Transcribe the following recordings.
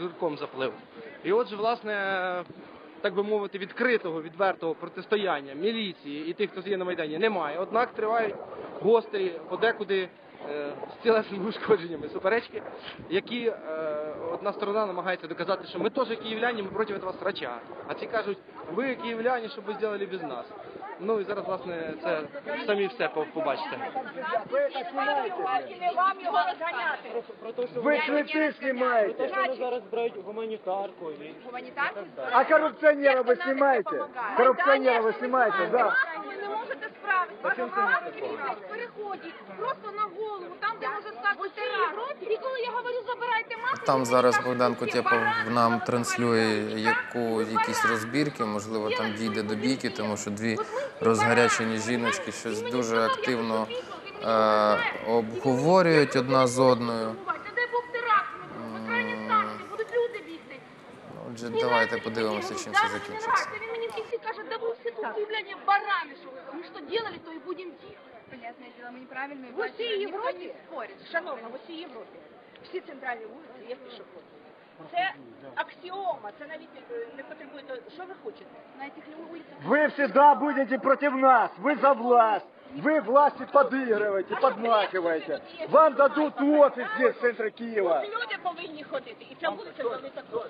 жирком заплив. І отже, власне, так би мовити, відкритого, відвертого протистояння міліції і тих, хто є на Майдані, немає. Однак тривають гострі, подекуди з тілесними ушкодженнями суперечки, які е, одна сторона намагається доказати, що ми теж київляні, ми проти вас рача. А ці кажуть, ви київляні, що ви зробили без нас. Ну і зараз, власне, це самі все побачите. Не вам його розганяти. Ви клипи знімаєте. Значить, зараз беруть гуманітарку і гуманітарку? А коррупционера вы снимаете? Коррупционера вы снимаете, да. Ви не можете справитися. Ваша мама в переході, просто на голову, там, де може стати теракт. І коли я говорю, забирайте маску, Там зараз Богдан «Слухай, Кутєпов нам транслює яку, якісь розбірки, можливо, там дійде до бійки, тому що дві розгарячені жіночки щось дуже активно е, обговорюють одна з одною. давайте подивимося, чим це закінчиться. Він мені в кінці каже, да ви всі тут київляні барани, що ви ми що делали, то і будемо делать. Понятное дело, мы неправильно В усій никто не Європі, спорит. шановна, в усій Європі, всі центральні вулиці є пішоходи. Це аксіома, це навіть е, не потребує, того, що ви хочете? На цих вулицях Вы всегда будете против нас. Вы за власть. Вы власти подыгрываете, подмахиваете. Вам дадут офис здесь, в центре Киева. люди повинні ходити, і ця вулиця повинна також.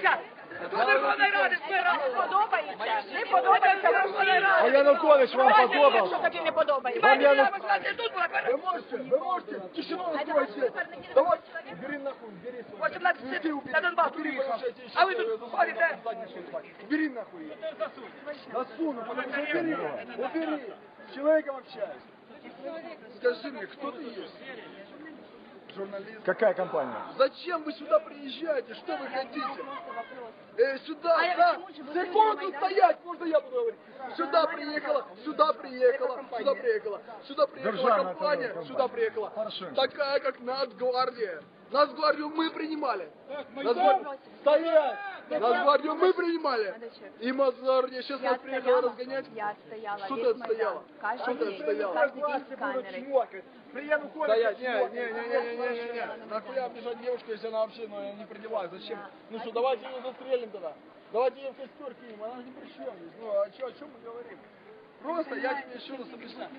Ой, дивися. До Верховної Ради збирав. Не подобається. Не подобається Верховної А Ради. Янукович вам Якщо подобался? тобі не подобається. Вам Яну- тут була Вы можете, вы можете тишину устроить. Давай, бери нахуй, бери свой. 18 на Донбас приїхав. А ви тут ходите? Убери нахуй. ее. Засуну, потому что убери. Убери. С человеком общаюсь. Скажи мне, кто ты есть? Журналист. Какая компания? Зачем вы сюда приезжаете? Что вы хотите? Э, сюда, А да, секунду не стоять, можно я буду говорить? Сюда приехала, сюда приехала, сюда приехала, сюда приехала компания, компания. сюда приехала. Такая, как Нацгвардия. Нацгвардию мы принимали. Нацгвардию, Стоять! Нацгвардию мы принимали. И Нацгвардия сейчас Я нас приехала разгонять. я отстояла Что ты отстояла? Что ты отстояла? каждый день с камерой. При Януковиче Стоять, не, не, не, не, не, не, не, не. Нахуя обижать девушку, если она вообще ну, не при делах? Зачем? Ну что, давайте ее застрелим тогда. Давайте ее в костер кинем, она ни при. Ну, а чё, о чем мы говорим? Просто я тебе еще раз объясняю.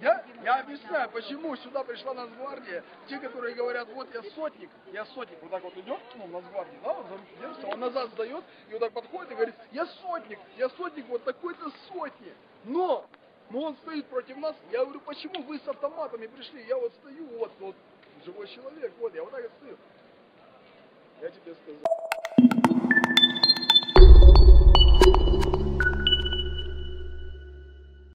Я, я объясняю, почему сюда пришла Нацгвардия. Те, которые говорят, вот я сотник, я сотник, вот так вот идет, ну, Нацгвардия, да, вот за руки держится, он назад сдает, и вот так подходит и говорит, я сотник, я сотник вот такой-то сотни. Но, но он стоит против нас. Я говорю, почему вы с автоматами пришли? Я вот стою, вот, вот, живой человек, вот, я вот так и стою. Я тебе сказал.